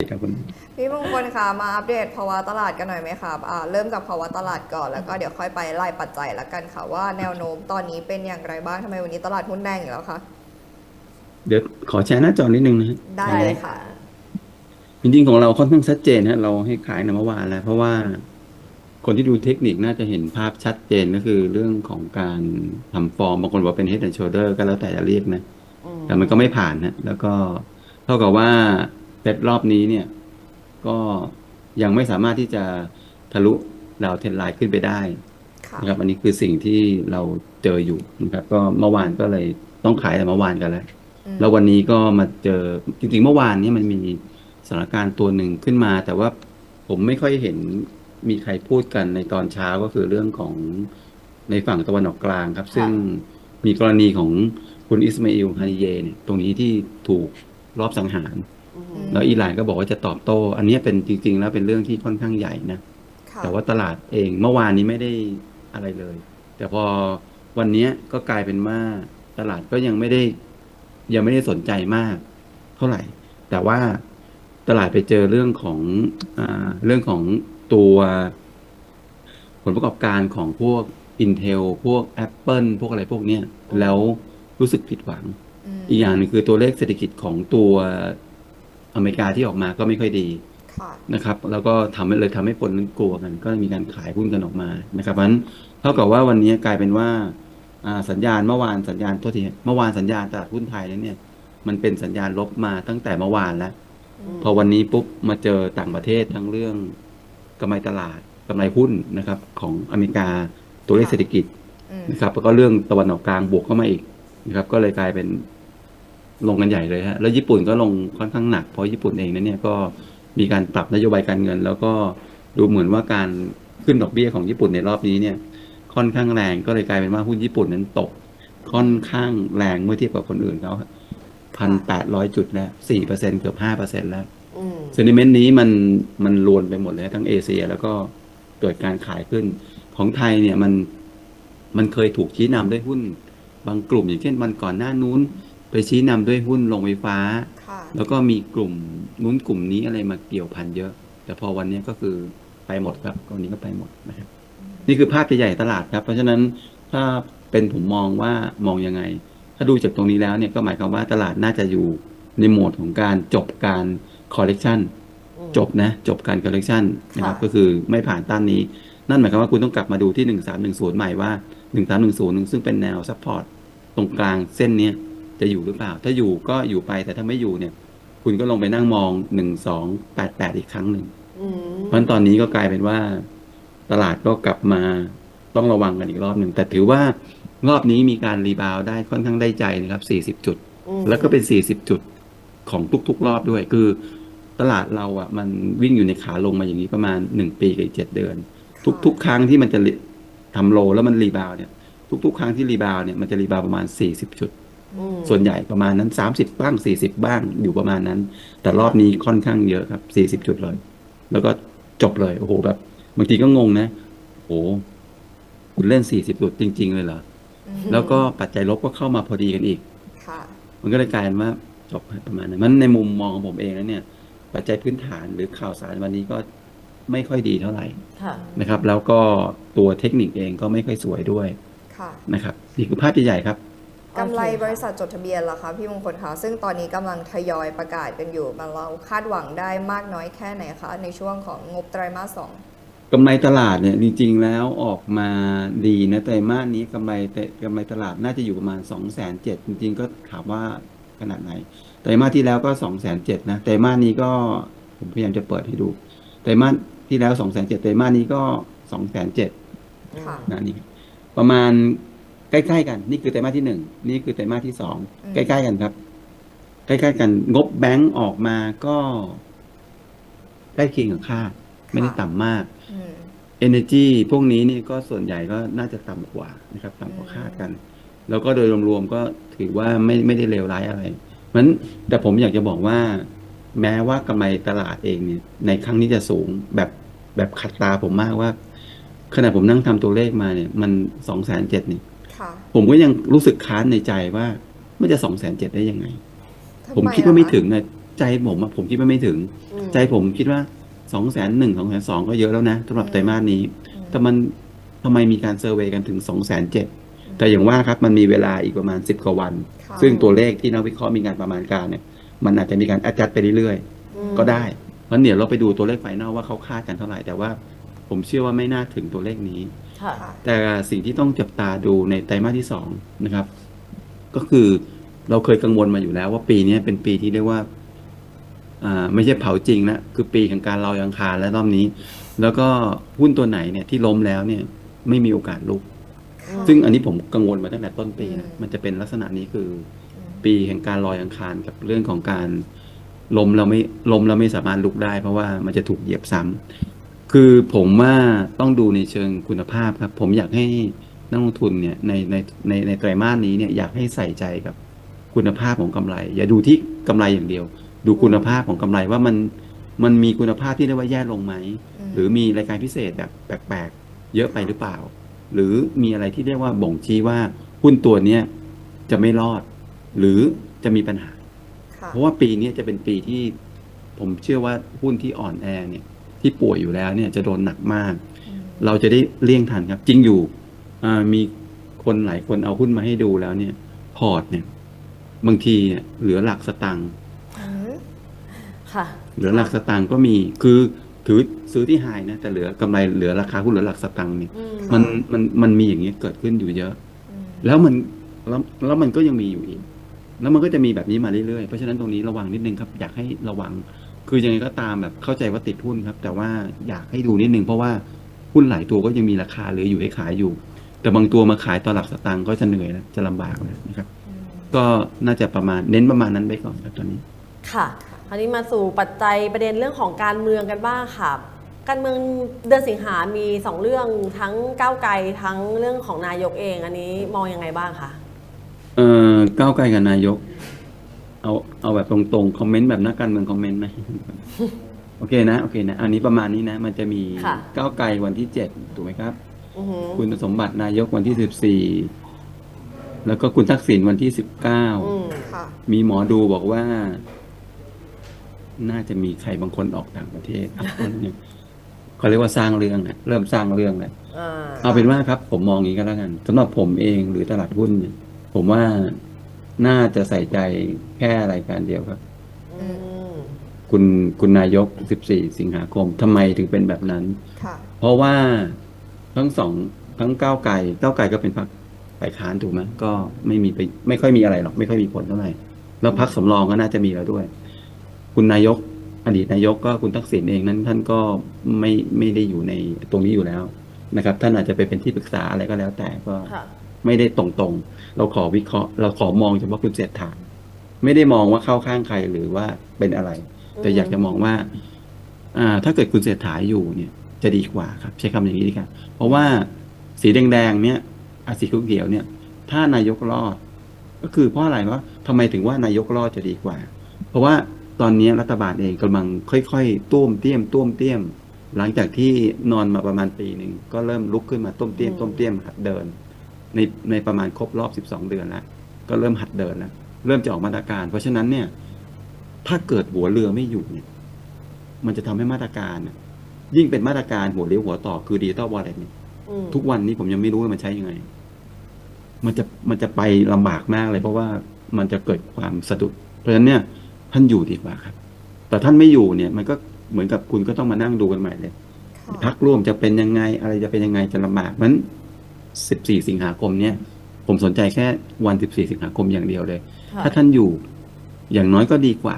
ครับคุณพี่มงคลคะมาอัปเดตภาวะตลาดกันหน่อยไหมคะอ่าเริ่มจากภาวะตลาดก่อนแล้วก็เดี๋ยวค่อยไปไล่ปัจจัยละกันค่ะว่าแนวโน้มตอนนี้เป็นอย่างไรบ้างทำไมวันนี้ตลาดหุ้นแดงอยู่แล้วคะเดี๋ยวขอแชร์หน้าจอนิดนึงนะฮะได้เลยค่ะ จริงๆของเราค่อนข้างชัดเจนฮะเราให้ขายในเมื่อวานแล้ว เพราะว่าคนที่ดูเทคนิคน่าจะเห็นภาพชัดเจนก็คือเรื่องของการทำฟอร์มบางคนบอกเป็น head and shoulder ก็แล้วแต่จะเรียกนะแต่มันก็ไม่ผ่านนะแล้วก็เท่ากับว่า เซตรอบนี้เนี่ย ก็ยังไม่สามารถที่จะทะลุดาวเทนไลน์ขึ้นไปได้ค่ะนะครับ อันนี้คือสิ่งที่เราเจออยู่นะครับ ก็เมื่อวานก็เลยต้องขายแต่เมื่อวานกันแล้วอืมแล้ววันนี้ก็มาเจอจริงๆเมื่อวานเนี้มันมีสถานการณ์ตัวหนึ่งขึ้นมา แต่ว่าผมไม่ค่อยเห็นมีใครพูดกันในตอนเช้าก็คือเรื่องของในฝั่งตะวันออกกลางครับ ซึ่งมีกรณีของคุณอิสมาอิลฮานิเยเนี่ยตรงนี้ที่ถูกรอบสังหาร แล้วอิหร่านก็บอกว่าจะตอบโต้ อันนี้เป็นจริง ๆ แล้วเป็นเรื่องที่ค่อนข้างใหญ่นะค่ะแต่ว่าตลาดเองเมื่อวานนี้ไม่ได้อะไรเลย แต่พอวันนี้ก็กลายเป็นว่าตลาดก็ยังไม่ได้ ยังไม่ได้สนใจมาก เท่าไหร่ แต่ว่าตลาดไปเจอเรื่องของอาเรื่องของตัวผลประกอบการของพวก Intel พวก Apple พวกอะไรพวกเนี้ยแล้วรู้สึกผิดหวังมอีกอย่างหนึงคือตัวเลขเศรษฐกิจของตัว อเมริกาที่ออกมาก็ไม่ค่อยดีค่ะนะครับ แล้วก็ทำให้เลยทำให้คนนั้นกลัวกัน ก็มีการขายหุ้นกันออกมานะครับเพราะฉะนั้นเท่ากับว่าวันนี้กลายเป็นว่าอ่าสัญญาณเมื่อวานสัญญาณโทษทีเมื่อวานสัญญาณตลาดหุ้นไทยนั้นเนี่ย มันเป็นสัญญาณลบมาตั้งแต่เมื่อวานแล้ว พอวันนี้ปุ๊บมาเจอต่างประเทศทั้งเรื่องกำไรตลาดกำไรหุ้นนะครับ ของอเมริกาตัวเลขเศรษฐกิจอืมนะครับแล้วก็เรื่องตะวันออกกลางบวกเข้ามาอีกนะครับ ก็เลยกลายเป็น ลงกันใหญ่เลยฮะแล้วญี่ปุ่นก็ลงค่อนข้างหนักเพราะญี่ปุ่นเองนั้นเนี่ยก็มีการปรับนโยบายการเงิน แล้วก็ดูเหมือนว่าการขึ้นดอกเบี้ยของญี่ปุ่นในรอบนี้เนี่ยค่อนข้างแรงก็เลยกลายเป็นว่าหุ้นญี่ปุ่นนั้นตกค่อนข้างแรงเมื่อเทียบกับคนอื่นเขาพันแปดร้อยจุดแล้วสี่เปอร์เซ็นเกือบห้าเปอร์เซ็นแล้วอืมเซนิเมนต์นี้มันมันรวนไปหมดเลยทั้งเอเชีย แล้วก็เกิดการขายขึ้นของไทยเนี่ยมันมันเคยถูกชี้นำด้วยหุ้นบางกลุ่มอย่างเช่นวันก่อนหน้านู้น ไปชี้นำด้วยหุ้นโรงไฟฟ้าค่ะแล้วก็มีกลุ่มนู้นกลุ่มนี้อะไรมาเกี่ยวพันเยอะ แต่พอวันนี้ก็คือไปหมดครับวันนี้ก็ไปหมดนะครับ นี่คือภาพใหญ่ๆตลาดครับ เพราะฉะนั้นถ้าเป็นผมมองว่ามองยังไง ถ้าดูจากตรงนี้แล้วเนี่ยก็หมายความว่าตลาดน่าจะอยู่ในโหมดของการจบการคอลเลกชันอืมจบนะจบการ correction นะครับค่ะก็คือไม่ผ่านต้านนี้ นั่นหมายความว่าคุณต้องกลับมาดูที่ 1310 ใหม่ว่า 1310 ซึ่งเป็นแนว support ตรงกลางเส้นเนี้ย จะอยู่หรือเปล่า ถ้าอยู่ก็อยู่ไปแต่ถ้าไม่อยู่เนี่ย คุณก็ลงไปนั่งมอง1288อีกครั้งหนึ่งอืมเพราะฉะนั้นตอนนี้ก็กลายเป็นว่า ตลาดก็กลับมาต้องระวังกันอีกรอบหนึ่งแต่ถือว่ารอบนี้มีการรีบาวด์ได้ค่อนข้างได้ใจนะครับ 40 จุดอืมแล้วก็เป็น 40 จุดของทุกๆ รอบด้วย คือ ตลาดเราอะ มันวิ่งอยู่ในขาลงมาอย่างนี้ประมาณ 1 ปีกับอีกเจ็ดเดือน ทุก ๆ ครั้งที่มันจะทำโลแล้วมันรีบาวด์เนี่ย ทุก ๆ ครั้งที่รีบาวด์เนี่ยมันจะรีบาวด์ประมาณ 40 จุดอืม ส่วนใหญ่ประมาณนั้น 30 บ้าง 40 บ้างอยู่ประมาณนั้น แต่รอบนี้ค่อนข้างเยอะครับ 40 จุดเลย แล้วก็จบเลยโอ้โหแบบบางทีก็งงนะโอ้โหคุณเล่น 40 จุดจริง ๆ เลยเหรออืมแล้วก็ปัจจัยลบก็เข้ามาพอดีกันอีกค่ะมันก็เลยกลายเป็นว่าจบประมาณนั้นมันในมุมมองของผมเองแล้วเนี่ย ปัจจัยพื้นฐานหรือข่าวสารวันนี้ก็ไม่ค่อยดีเท่าไหร่ค่ะนะครับ แล้วก็ตัวเทคนิคเองก็ไม่ค่อยสวยด้วยค่ะนะครับนี่คือภาพใหญ่ๆครับ กำไรโอเคค่ะบริษัทจดทะเบียนล่ะคะพี่มงคลคะซึ่งตอนนี้กำลังทยอยประกาศกันอยู่มันเราคาดหวังได้มากน้อยแค่ไหนคะ ในช่วงของงบไตรมาสสองกำไรตลาดเนี่ยจริงๆแล้วออกมาดีนะไตรมาสนี้กำไรแต่กำไรตลาดน่าจะอยู่ประมาณ2องแสนเจ็ดจริงๆก็ถามว่าขนาดไหนไตรมาสที่แล้วก็2องแสนเจ็ดนะไตรมาสนี้ก็ผมพยายามจะเปิดให้ดูไตรมาสที่แล้ว2องแสนเจ็ดไตรมาสนี้ก็2องแสนเจ็ดค่ะนะนี่ประมาณ ใกล้ๆกัน นี่คือไตรมาสที่หนึ่งนี่คือไตรมาสที่สองอืมใกล้ๆกันครับ ใกล้ๆกัน งบแบงก์ออกมาก็ใกล้เคียงกับคาดไม่ได้ต่ำมากอืม Energy พวกนี้นี่ก็ส่วนใหญ่ก็น่าจะต่ำกว่านะครับต่ำกว่าคาดกัน แล้วก็โดยรวมๆก็ถือว่าไม่ไม่ได้เลวร้ายอะไรเพราะฉะนั้นแต่ผมอยากจะบอกว่า แม้ว่ากำไรตลาดเองเนี่ยในครั้งนี้จะสูงแบบแบบขัดตาผมมากว่าขณะผมนั่งทำตัวเลขมาเนี่ย มันสองแสนเจ็ดนี่ค่ะ ผมก็ยังรู้สึกค้านในใจว่ามันจะสองแสนเจ็ดได้ยังไงทำผมไคิดว่าไม่ล่ะะถึงนะใจผมอะผมคิดว่าไม่ถึงอืมใจผมคิดว่าสองแสนหนึ่งสองแสนสองก็เยอะแล้วนะสำหรับไตรมาสนี้ แต่มันทำไมมีการเซอร์เวยกันถึงสองแสนเจ็ดแต่อย่างว่าครับมันมีเวลาอีกประมาณสิบกว่าวันค่ะซึ่งตัวเลขที่นักวิเคราะห์มีการประมาณการเนี่ย มันอาจจะมีการแอดจัดไปเรื่อยอืมๆก็ได้เพราะเดี๋ยวเราไปดูตัวเลขไฟนอลว่าเขาคาดกันเท่าไหร่แต่ว่า ผมเชื่อว่าไม่น่าถึงตัวเลขนี้ ค่ะค่ะ แต่สิ่งที่ต้องจับตาดูในไตรมาสที่สองนะครับ ก็คือเราเคยกังวลมาอยู่แล้วว่าปีนี้เป็นปีที่เรียกว่าอ่าไม่ใช่เผาจริงแล้วคือปีของการลอยอังคารและรอบนี้ แล้วก็หุ้นตัวไหนเนี่ยที่ล้มแล้วเนี่ยไม่มีโอกาสลุกอืมซึ่งอันนี้ผมกังวลมาตั้งแต่ต้นปีนะอืมมันจะเป็นลักษณะนี้คืออืมปีแห่งการลอยอังคารกับเรื่องของการล้มเราไม่ล้มเราไม่สามารถลุกได้ เพราะว่ามันจะถูกเหยียบซ้ำ คือผมว่าต้องดูในเชิงคุณภาพครับ ผมอยากให้นักลงทุนเนี่ยในในในในไตรมาสนี้เนี่ยอยากให้ใส่ใจกับคุณภาพของกำไร อย่าดูที่กำไรอย่างเดียว ดูคุณภาพของกำไรว่ามันมันมีคุณภาพที่เรียกว่าแย่ลงไหม หรือมีรายการพิเศษแบบแปลกๆ เยอะไปหรือเปล่า หรือมีอะไรที่เรียกว่าบ่งชี้ว่าหุ้นตัวเนี้ยจะไม่รอด หรือจะมีปัญหาค่ะเพราะว่าปีนี้จะเป็นปีที่ผมเชื่อว่าหุ้นที่อ่อนแอเนี่ย ที่ป่วยอยู่แล้วเนี่ยจะโดนหนักมากอืมเราจะได้เลี่ยงทันครับ จริงอยู่อ่ามีคนหลายคนเอาหุ้นมาให้ดูแล้วเนี่ย พอร์ตเนี่ย บางทีเนี่ยเหลือหลักสตังค์อืมค่ะเหลือหลักสตังค์ก็มีคือถือซื้อที่ไฮนะแต่เหลือกำไรเหลือราคาหุ้นเหลือหลักสตังค์เนี่ยอืมมันมันมันมีอย่างนี้ยเกิดขึ้นอยู่เยอะอืมแล้วมันแล้วแล้วมันก็ยังมีอยู่อีก แล้วมันก็จะมีแบบนี้มาเรื่อยๆ เพราะฉะนั้นตรงนี้ระวังนิดนึงครับ อยากให้ระวัง คือยังไงก็ตามแบบเข้าใจว่าติดหุ้นครับ แต่ว่าอยากให้ดูนิดนึงเพราะว่าหุ้นหลายตัวก็ยังมีราคาเหลืออยู่ให้ขายอยู่ แต่บางตัวมาขายตอนหลักสตางค์ก็จะเหนื่อยแล้วจะลำบากแล้วนะครับอืมก็น่าจะประมาณเน้นประมาณนั้นไปก่อนครับตอนนี้ ค่ะคราวนี้มาสู่ปัจจัยประเด็นเรื่องของการเมืองกันบ้างค่ะการเมืองเดือนสิงหามีสองเรื่องทั้งก้าวไกลทั้งเรื่องของนายกเอง อันนี้มองยังไงบ้างคะเอ่อก้าวไกลกับนายก เอาเอาแบบตรงๆคอมเมนต์แบบนักการเมืองคอมเมนต์ไหมโอเคนะโอเคนะ อันนี้ประมาณนี้นะ มันจะมีค่ะ ก้าวไกลวันที่เจ็ดถูกไหมครับ อือหือ คุณสมบัตินายกวันที่สิบสี่แล้วก็คุณทักษิณวันที่สิบเก้าอืม ค่ะ มีหมอดูบอกว่า น่าจะมีใครบางคนออกต่างประเทศอะคนหนึ่งเขาเรียกว่าสร้างเรื่องนะเริ่มสร้างเรื่องแล้วอ่า เอาเป็นว่าครับผมมองอย่างนี้ก็แล้วกันสำหรับผมเองหรือตลาดหุ้นเนี่ยผมว่า น่าจะใส่ใจแค่รายการเดียวครับ อืมคุณคุณนายก 14 สิงหาคมทำไมถึงเป็นแบบนั้น ค่ะ เพราะว่าทั้งสองทั้งก้าวไกลก้าวไกลก็เป็นพรรคฝ่ายค้านถูกไหมก็ไม่มีไปไม่ค่อยมีอะไรหรอก ไม่ค่อยมีผลเท่าไหร่แล้วพรรคสำรองก็น่าจะมีแล้วด้วย คุณนายก อดีตนายกก็คุณทักษิณเองนั้น ท่านก็ไม่ไม่ได้อยู่ในตรงนี้อยู่แล้วนะครับ ท่านอาจจะไปเป็นที่ปรึกษาอะไรก็แล้วแต่ก็ ค่ะ ไม่ได้ตรงๆ เราขอวิเคราะห์ เราขอมองเฉพาะคุณเศรษฐาไม่ได้มองว่าเข้าข้างใครหรือว่าเป็นอะไร แต่อืมอยากจะมองว่า อ่า ถ้าเกิดคุณเศรษฐาอยู่เนี่ย จะดีกว่าครับ ใช้คำอย่างนี้ดีกว่าเพราะว่าสีแดงๆเนี่ยอาสีเขียวๆเนี่ย ถ้านายกรอด ก็คือเพราะอะไรว่าทำไมถึงว่านายกรอดจะดีกว่า เพราะว่าตอนนี้รัฐบาลเองกำลังค่อยๆต้วมเตี้ยมต้วมเตี้ยม หลังจากที่นอนมาประมาณปีหนึ่งก็เริ่มลุกขึ้นมาต้มเตี้ยมอืมต้มเตี้ยมหัดเดิน ในในประมาณครบรอบ 12 เดือนแล้ว ก็เริ่มหัดเดินแล้ว เริ่มจะออกมาตรการ เพราะฉะนั้นเนี่ย ถ้าเกิดหัวเรือไม่อยู่เนี่ย มันจะทำให้มาตรการน่ะยิ่งเป็นมาตรการหัวเลี้ยวหัวต่อคือดิจิตอลวอลเล็ตเนี่ยอืมทุกวันนี้ผมยังไม่รู้ว่ามันใช้ยังไง มันจะมันจะไปลำบากมากเลย เพราะว่ามันจะเกิดความสะดุด เพราะฉะนั้นเนี่ย ท่านอยู่ดีกว่าครับ แต่ท่านไม่อยู่เนี่ย มันก็เหมือนกับคุณก็ต้องมานั่งดูกันใหม่เลยค่ะพักร่วมจะเป็นยังไงอะไรจะเป็นยังไงจะลำบากมัน สิบสี่สิงหาคมเนี่ย ผมสนใจแค่วันสิบสี่สิงหาคมอย่างเดียวเลยค่ะถ้าท่านอยู่อย่างน้อยก็ดีกว่า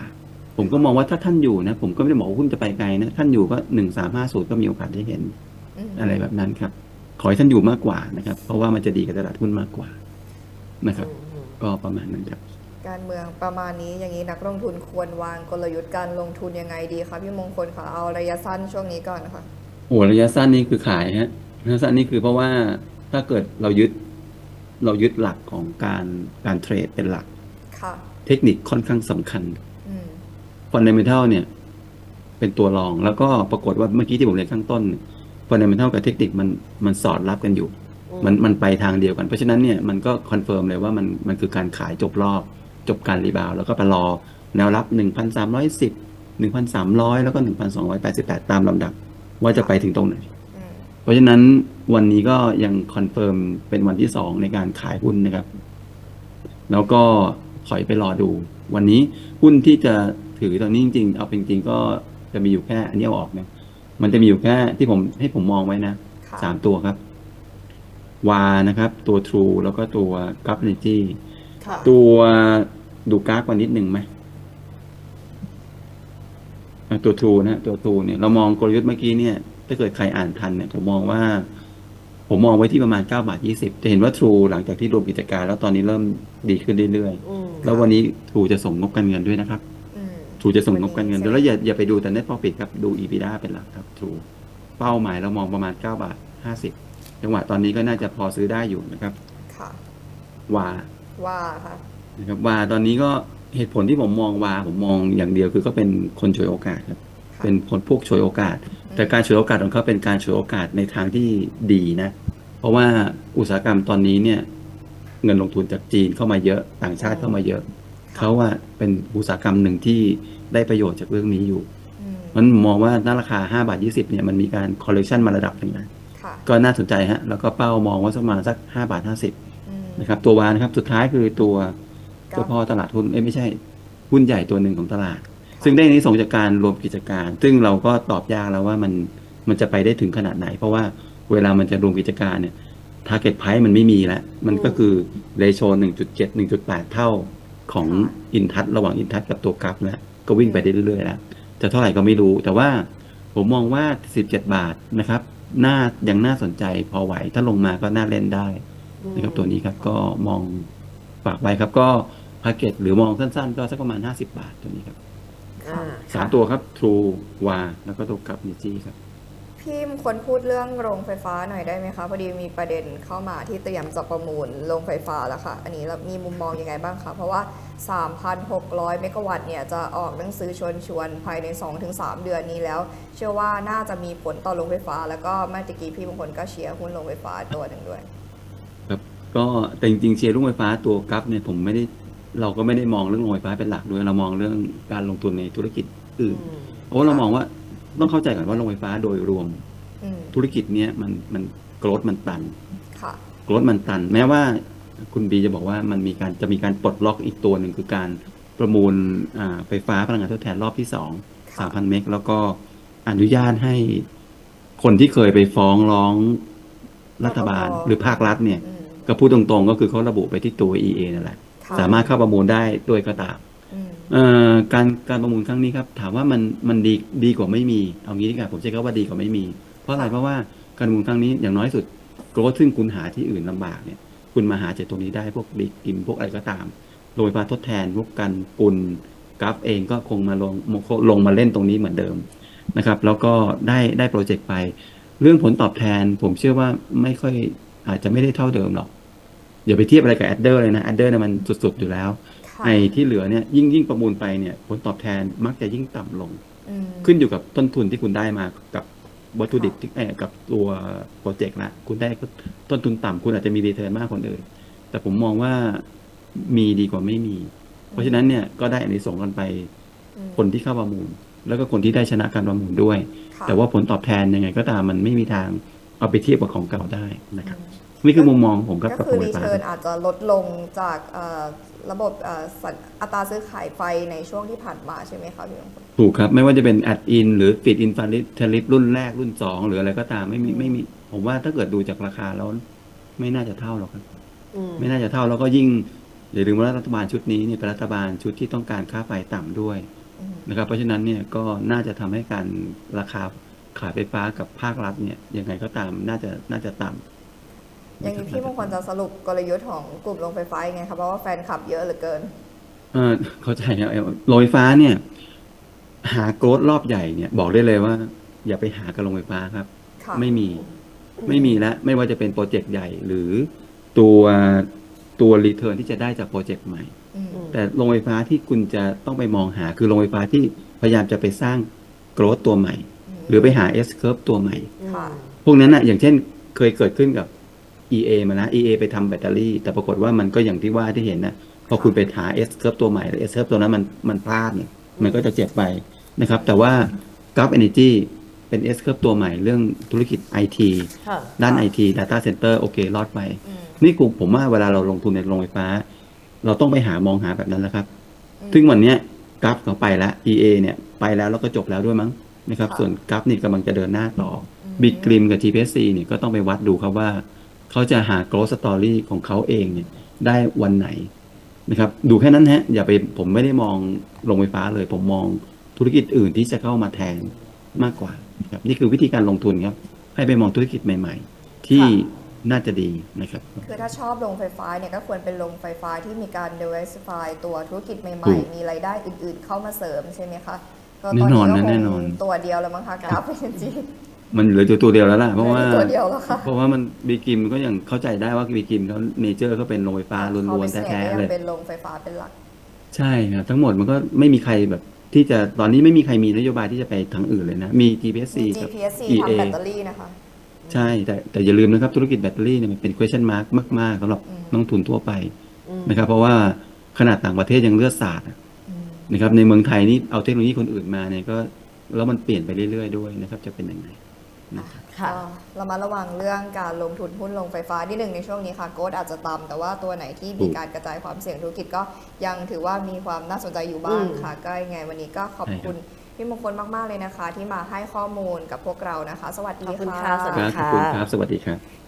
ผมก็มองว่าถ้าท่านอยู่นะ ผมก็ไม่ได้บอกว่าหุ้นจะไปไกลนะ ท่านอยู่ก็หนึ่งสามห้าศูนย์ก็มีโอกาสได้เห็นมอะไรแบบนั้นครับ ขอให้ท่านอยู่มากกว่านะครับ เพราะว่ามันจะดีกับตลาดหุ้นมากกว่านะครับอืมก็ประมาณนั้นครับการเมืองประมาณนี้อย่างนี้นักลงทุนควรวางกลยุทธ์การลงทุนยังไงดีคะพี่มงคลคะเอาระยะสั้นช่วงนี้ก่อนนะคะโอ้ระยะสั้นนี่คือขายฮะระยะสั้นนี่คือเพราะว่า ถ้าเกิดเรายึดเรายึดหลักของการการเทรดเป็นหลักค่ะเทคนิคค่อนข้างสำคัญอืมฟันเดเมทัลเนี่ย เป็นตัวรองแล้วก็ปรากฏว่าเมื่อกี้ที่ผมเรียนข้างต้นฟันเดเมทัลกับเทคนิคมันมันสอดรับกันอยู่อืมมันมันไปทางเดียวกัน เพราะฉะนั้นเนี่ยมันก็คอนเฟิร์มเลยว่ามันมันคือการขายจบรอบ จบการรีบาวด์แล้วก็ไปรอแนวรับ 1,310 1,300 แล้วก็ 1,288 ตามลำดับ ว่าจะไปถึงตรงไหนอืมเพ ราะฉะนั้นวันนี้ก็ยังคอนเฟิร์มเป็นวันที่สองในการขายหุ้นนะครับ แล้วก็ถอยไปรอดู วันนี้หุ้นที่จะถือตอนนี้จริงๆ เอาเป็นจริงๆก็จะมีอยู่แค่อันนี้เอาออกนะมันจะมีอยู่แค่ที่ผมให้ผมมองไว้นะค่ะสามตัวครับวานะครับ ตัว True แล้วก็ตัวกั p เนจีค่ะตัวดูกราฟกว่านิดหนึ่งไหมอะตัว True นะ ตัว True เนี่ยเรามองกลยุทธ์เมื่อกี้เนี่ย ถ้าเกิดใครอ่านทันเนี่ยผมมองว่า ผมมองไว้ที่ประมาณ 9 บาท 20 จะเห็นว่า True หลังจากที่รวมกิจการ แล้วตอนนี้เริ่มดีขึ้นเรื่อยอืมๆแล้ววันนี้ True จะส่งงบการเงินด้วยนะครับอืม True จะส่งงบการเงินวัแล้วอย่าอย่าไปดูแต่ net profit ครับ ดู EBITDA เป็นหลักครับ True เป้าหมายเรามองประมาณ 9 บาท 50 จังหวะตอนนี้ก็น่าจะพอซื้อได้อยู่นะครับค่ะวาว่าค่ะนะครับวาตอนนี้ก็เหตุผลที่ผมมองวาผมมองอย่างเดียวคือก็เป็นคนฉวยโอกาสครับค่ะ เป็นคนพวกฉวยโอกาส แต่การฉวยโอกาสของเขาเป็นการฉวยโอกาสในทางที่ดีนะ เพราะว่าอุตสาหกรรมตอนนี้เนี่ยเงินลงทุนจากจีนเข้ามาเยอะต่างชาติเข้ามาเยอะ เขาว่าเป็นอุตสาหกรรมหนึ่งที่ได้ประโยชน์จากเรื่องนี้อยู่อืมมันมองว่าน่าราคา 5 บาท 20เนี่ยมันมีการคอลเลคชันมาระดับหนึ่งนะค่ะก็น่าสนใจฮะ แล้วก็เป้ามองว่าสักประมาณสัก 5 บาท 50อืมนะครับตัววานะครับ สุดท้ายคือตัวครับเจ้าพ่อตลาดหุ้นเอ้ยไม่ใช่หุ้นใหญ่ตัวหนึ่งของตลาด ซึ่งได้ในส่งจากการรวมกิจการ ซึ่งเราก็ตอบยากแล้วว่ามันมันจะไปได้ถึงขนาดไหน เพราะว่าเวลามันจะรวมกิจการเนี่ย target price มันไม่มีแล้วมันก็คือเรโช1.7 1.8เท่าของอินทัศระหว่างอินทัศกับตัวกราฟแล้วก็วิ่งไปได้เรื่อยๆแล้วจะเท่าไหร่ก็ไม่รู้ แต่ว่าผมมองว่า 17 บาทนะครับน่ายังน่าสนใจพอไหว ถ้าลงมาก็น่าเล่นได้นะครับตัวนี้ครับก็มองฝากไว้ครับก็พาเกตหรือมองสั้นๆ ก็สักประมาณ 50 บาทตัวนี้ครับอ่า สามตัวครับ True วาแล้วก็ตัวกับนิจีครับ พี่มควรพูดเรื่องโรงไฟฟ้าหน่อยได้ไหมคะพอดีมีประเด็นเข้ามาที่เตรียมจะประมูลโรงไฟฟ้าแล้วค่ะ อันนี้เรามีมุมมองยังไงบ้างคะเพราะว่า 3,600 เมกะวัตต์เนี่ยจะออกหนังสือชวนชวนภายใน 2-3 เดือนนี้แล้ว เชื่อว่าน่าจะมีผลต่อโรงไฟฟ้า แล้วก็เมื่อตะกี้พี่บางคนก็เชียร์หุ้นโรงไฟฟ้าตัวหนึ่งด้วย ครับก็แต่จริงๆเชียร์ลูกไฟฟ้าตัวกับเนี่ยผมไม่ได้ เราก็ไม่ได้มองเรื่องโรงไฟฟ้าเป็นหลักด้วยเรามองเรื่องการลงทุนในธุรกิจอื่นอืมเพราะว่าเรามองว่าต้องเข้าใจก่อนว่าโรงไฟฟ้าโดยรวมอืมธุรกิจเนี้ยมันมันโกรธมันตันค่ะโกรธมันตัน แม้ว่าคุณบีจะบอกว่ามันมีการจะมีการปลดล็อกอีกตัวหนึ่งคือการประมูลอ่าไฟฟ้าพลังงานทดแทนรอบที่สองค่ะสามพันเมกแล้วก็อนุญาตให้คนที่เคยไปฟ้องร้องรัฐบาลหรือภาครัฐเนี่ยอืมก็พูดตรงๆก็คือเขาระบุไปที่ตัว EA นั่นแหละค่ะ สามารถเข้าประมูลได้ด้วยก็ตามอืมเอ่อการการประมูลครั้งนี้ครับ ถามว่ามันมันดีดีกว่าไม่มี เอางี้ดีกว่าผมใช้คำว่าดีกว่าไม่มี เพราะอะไรเพราะว่าการประมูลครั้งนี้อย่างน้อยสุดโกรธซึ่งคุณหาที่อื่นลำบากเนี่ย คุณมาหาจากตรงนี้ได้พวกบิ๊กกิมพวกอะไรก็ตามโรงไฟฟ้าทดแทนพวกกันปุนกราฟเองก็คงมาลงลงมาเล่นตรงนี้เหมือนเดิมนะครับ แล้วก็ได้ได้โปรเจกต์ไป เรื่องผลตอบแทนผมเชื่อว่าไม่ค่อยอาจจะไม่ได้เท่าเดิมหรอก อย่าไปเทียบอะไรกับแอดเดอร์เลยนะแอดเดอร์เนี่ยมันสุดๆอยู่แล้วค่ะไอ้ที่เหลือเนี่ยยิ่งยิ่งประมูลไปเนี่ยผลตอบแทนมักจะยิ่งต่ำลงอืมขึ้นอยู่กับต้นทุนที่คุณได้มากับวัตถุดิบที่เอ่อกับตัวโปรเจกต์ละคุณได้ต้นทุนต่ำคุณอาจจะมีรีเทิร์นมากกว่าคนอื่นแต่ผมมองว่ามีดีกว่าไม่มี เพราะฉะนั้นเนี่ยก็ได้อันนี้ส่งส์กันไปอืมคนที่เข้าประมูล แล้วก็คนที่ได้ชนะการประมูลด้วยค่ะแต่ว่าผลตอบแทนยังไงก็ตามมันไม่มีทางเอาไปเทียบกับของเก่าได้นะครับอืม นี่คือมุมมองผมครับก็กับคือโรงไฟรีฟ้าเทิร์นอาจจะลดลงจากเอ่อระบบเอ่อสัญอัตราซื้อขายไฟในช่วงที่ผ่านมาใช่ไหมคะพี่มงคล ถูกครับ ไม่ว่าจะเป็นแอดอินหรือฟิดอินฟาริเทลิปรุ่นแรกรุ่นสองหรืออะไรก็ตามไม่มีไม่มี ผมว่าถ้าเกิดดูจากราคาแล้วไม่น่าจะเท่าหรอกครับ อืม ไม่น่าจะเท่าแล้วก็ยิ่งอย่าลืมว่ารัฐบาลชุดนี้เนี่ยเป็นรัฐบาลชุดที่ต้องการค่าไฟต่ำด้วยอืม นะครับ เพราะฉะนั้นเนี่ยก็น่าจะทำให้การราคาขายไฟฟ้ากับภาครัฐเนี่ยยังไงก็ตามน่าจะน่าจะต่ำ อย่างนี้พี่มงคลจะสรุปกลยุทธ์ของกลุ่มโรงไฟฟ้ายังไงคะเพราะว่าแฟนคลับเยอะเหลือเกินเออเข้าใจนะโรงไฟฟ้าเนี่ย หาโกรดรอบใหญ่เนี่ย บอกได้เลยว่า อย่าไปหากับโรงไฟฟ้าครับค่ะไม่มีไม่มีแล้วไม่ว่าจะเป็นโปรเจกต์ใหญ่หรือตัวตัวรีเทิร์นที่จะได้จากโปรเจกต์ใหม่อืมแต่โรงไฟฟ้าที่คุณจะต้องไปมองหาคือโรงไฟฟ้าที่พยายามจะไปสร้างโกรดตัวใหม่ หรือไปหา S curve ตัวใหม่ค่ะพวกนั้นนะอย่างเช่นเคยเกิดขึ้นกับ EA มานะ EA ไปทำแบตเตอรี่ แต่ปรากฏว่ามันก็อย่างที่ว่าที่เห็นนะพอคุณไปหา S curve ตัวใหม่แล้ว S curve ตัวนั้นมันมันพลาดเนี่ยมันก็จะเจ็บไปนะครับ แต่ว่า Gulf Energy เป็น S curve ตัวใหม่เรื่องธุรกิจ IT ค่ะด้าน IT Data Center โอเค รอดไปอืมนี่กูผมว่าเวลาเราลงทุนในโรงไฟฟ้า เราต้องไปหามองหาแบบนั้นแล้วครับอืมซึ่งวันเนี้ยกราฟเขาไปแล้ว EA เนี่ยไปแล้วแล้วก็จบแล้วด้วยมั้งนะครับค่ะส่วนกราฟนี่กำลังจะเดินหน้าต่ออมบิ๊กกริมกับ GPSC เนี่ยก็ต้องไปวัดดูครับว่า เขาจะหา growth story ของเขาเองเนี่ยได้วันไหนนะครับ ดูแค่นั้นฮะ อย่าไปผมไม่ได้มองโรงไฟฟ้าเลย ผมมองธุรกิจอื่นที่จะเข้ามาแทนมากกว่านะครับนี่คือวิธีการลงทุนครับ ให้ไปมองธุรกิจใหม่ ๆ ที่น่าจะดีนะครับ คือถ้าชอบโรงไฟฟ้าเนี่ยก็ควรเป็นโรงไฟฟ้าที่มีการ diversify ตัวธุรกิจใหถูม่กๆมีรายได้อื่น ๆ เข้ามาเสริมใช่ไหมคะก็แน่นอนก็นะคงแน่นอนตัวเดียวแล้วมั้งคะกราฟเอเจ มันเหลือตัวตัวเดียวแล้วล่ะเพราะว่า ตัวเดียวแล้วค่ะเพราะว่ามันบีกิมก็ยังเข้าใจได้ว่าบีกิมเขาเนเจอร์ก็เป็นโรงไฟฟ้าล้วนๆเขาแท้ business ๆเลยยังเป็นโรงไฟฟ้าเป็นหลัก ใช่ครับทั้งหมดมันก็ไม่มีใครแบบที่จะตอนนี้ไม่มีใครมีนโยบายที่จะไปทางอื่นเลยนะ มี GPSC มีกับ GPSC EA ทำแบตเตอรี่นะคะ ใช่แต่แต่อย่าลืมนะครับธุรกิจแบตเตอรี่เนี่ยมันเป็น question mark มากๆสำหรับอืมนักลงทุนทั่วไปอืมนะครับ เพราะว่าขนาดต่างประเทศยังเลือดสาดอะอืมนะครับในเมืองไทยนี่เอาเทคโนโลยีคนอื่นมาเนี่ยก็แล้วมันเปลี่ยนไปเรื่อยๆด้วยนะครับ จะเป็นยังไง ค่ะก็เรามาระวังเรื่องการลงทุนหุ้นลงไฟฟ้านิดหนึ่งในช่วงนี้ค่ะโกดอาจจะต่ำแต่ว่าตัวไหนที่มีถูกการกระจายความเสี่ยงธุรกิจก็ยังถือว่ามีความน่าสนใจอยู่บ้างอืมค่ะ ก็ยังไงวันนี้ก็ขอบใช่ครับคุณพี่มงคลมาก ๆ เลยนะคะ ที่มาให้ข้อมูลกับพวกเรานะคะ สวัสดีขอบคุณค่ะค่ะ สวัสดีครับขอบคุณครับสวัสดีครับ